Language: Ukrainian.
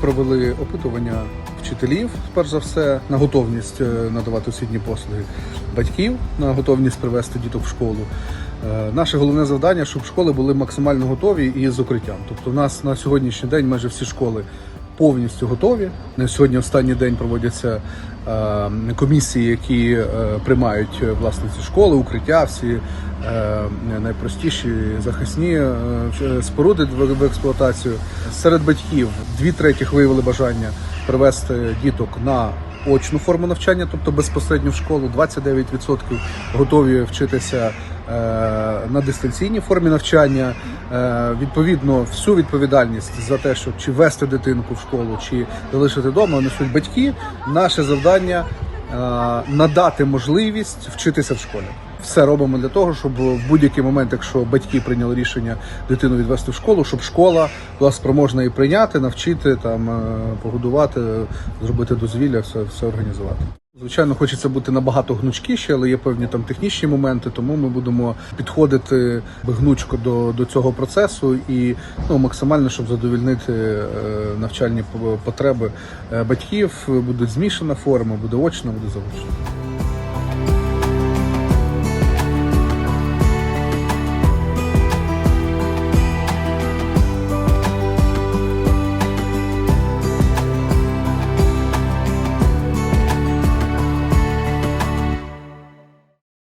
провели опитування вчителів, перш за все, на готовність е, надавати освітні послуги батьків, на готовність привести діток в школу. Е, Наше головне завдання, щоб школи були максимально готові і з укриттям. Тобто, у нас на сьогоднішній день майже всі школи повністю готові. На сьогодні останній день проводяться е, комісії, які е, приймають е, власне ці школи, укриття, всі найпростіші захисні споруди в, експлуатацію. Серед батьків дві третіх виявили бажання привести діток на очну форму навчання, тобто безпосередньо в школу. 29% готові вчитися на дистанційній формі навчання. Е, відповідно, всю відповідальність за те, щоб чи вести дитинку в школу, чи залишити вдома, несуть батьки. Наше завдання е, надати можливість вчитися в школі. Все робимо для того, щоб в будь-який момент, якщо батьки прийняли рішення дитину відвести в школу, щоб школа була спроможна її прийняти, навчити, там е, погодувати, зробити дозвілля, все, все організувати. Звичайно, хочеться бути набагато гнучкіше, але є певні там технічні моменти, тому ми будемо підходити гнучко до, до цього процесу і ну, максимально, щоб задовільнити е, навчальні потреби е, батьків. Буде змішана форма, буде очна, буде заочна.